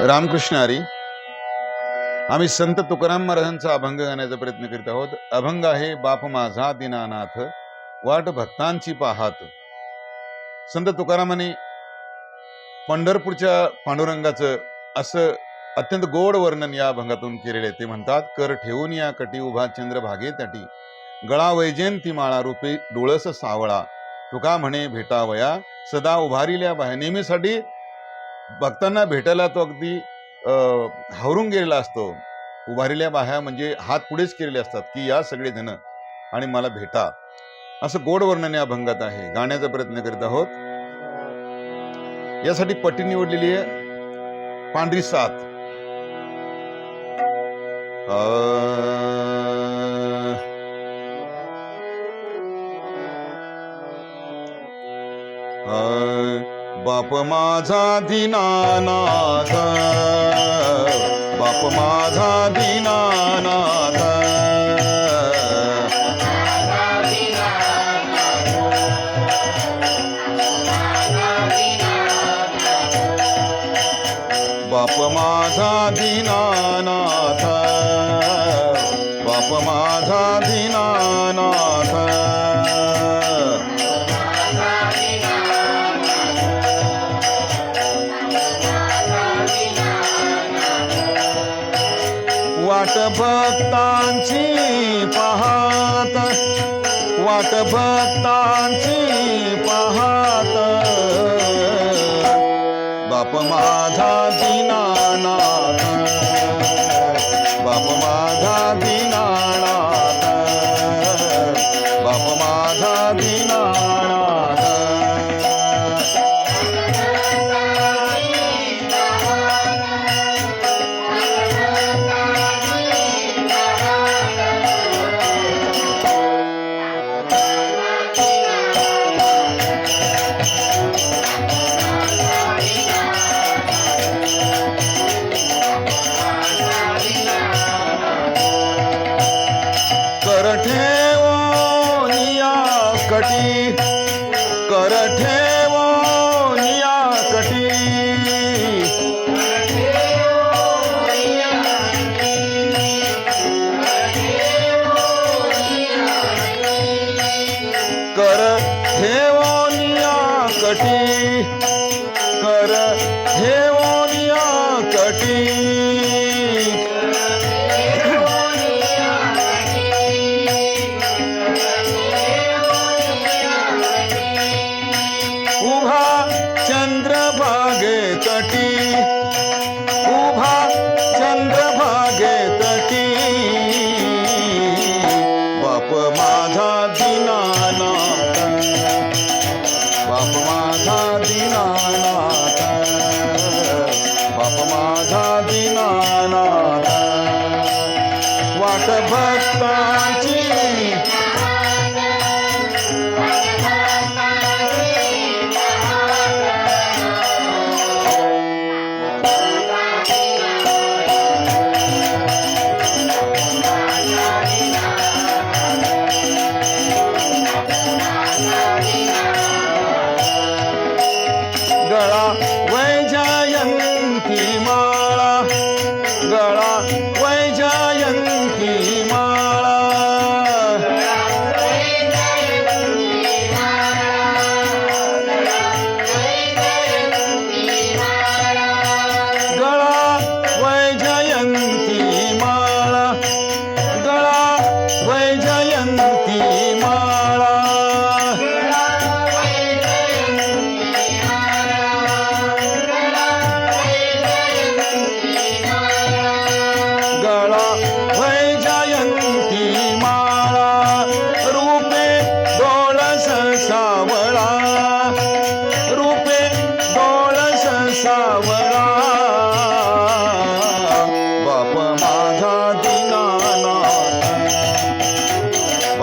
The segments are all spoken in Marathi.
रामकृष्ण हरी आम्ही संत तुकाराम महाराजांचा अभंग गाण्याचा प्रयत्न करीत आहोत. अभंग आहे बाप माझा दिनानाथ वाट भक्तांची पाहात. संत तुकारामाने पंढरपूरच्या पांडुरंगाचं असं अत्यंत गोड वर्णन या अभंगातून केलेले ते म्हणतात कर ठेवून या कटी उभा चंद्र तटी गळा वैजयंती माळा रूपी डोळस सावळा तुका म्हणे भेटावया सदा उभारिल्या बाह्य नेहमीसाठी भक्तांना भेटायला तो अगदी अं, हावरून गेलेला असतो. उभारलेल्या बाह्या म्हणजे हात पुढेच केलेले असतात की या सगळे जण आणि मला भेटा. असं गोड वर्णन या अभंगात आहे. गाण्याचा प्रयत्न करीत आहोत. यासाठी पट्टी निवडलेली आहे. पांढरी सात अं, बाप माझा दीनानाथ. बाप माझा दीनानाथ. बाप माझा दीनानाथ. बाप माझा दीनानाथ. भक्तांची पाहत वाट भक्तांची पाहत. बाप माझा दीनानाथ बाप माझा दीनानाथ बाप माझा दीनानाथ. ठेवोनिया कटी. कर ठेवोनिया कटी. कर ठेवोनिया कटी. कर ठेव बाप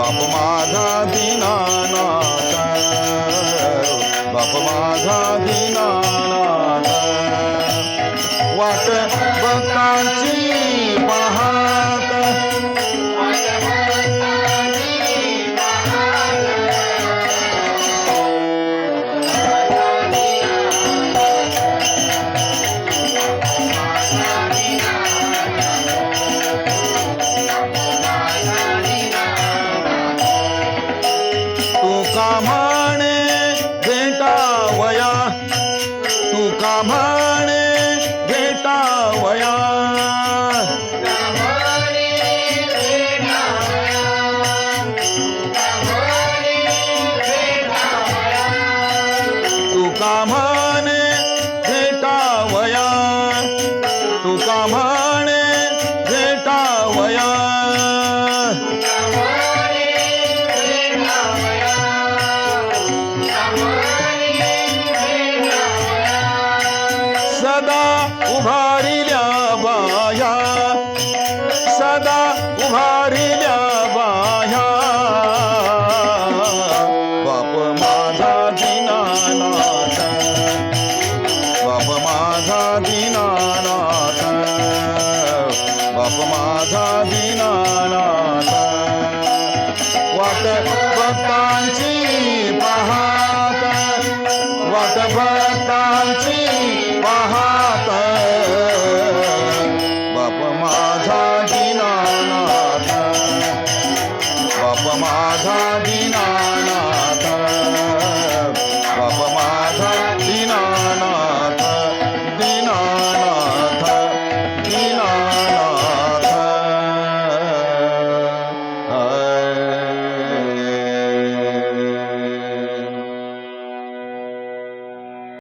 बाप माझा दिनानाथ बाप माझा दिनानाथ. वाट बघता भेटावया तुका माझा दिनानाथ बाप माझा दिनानाथ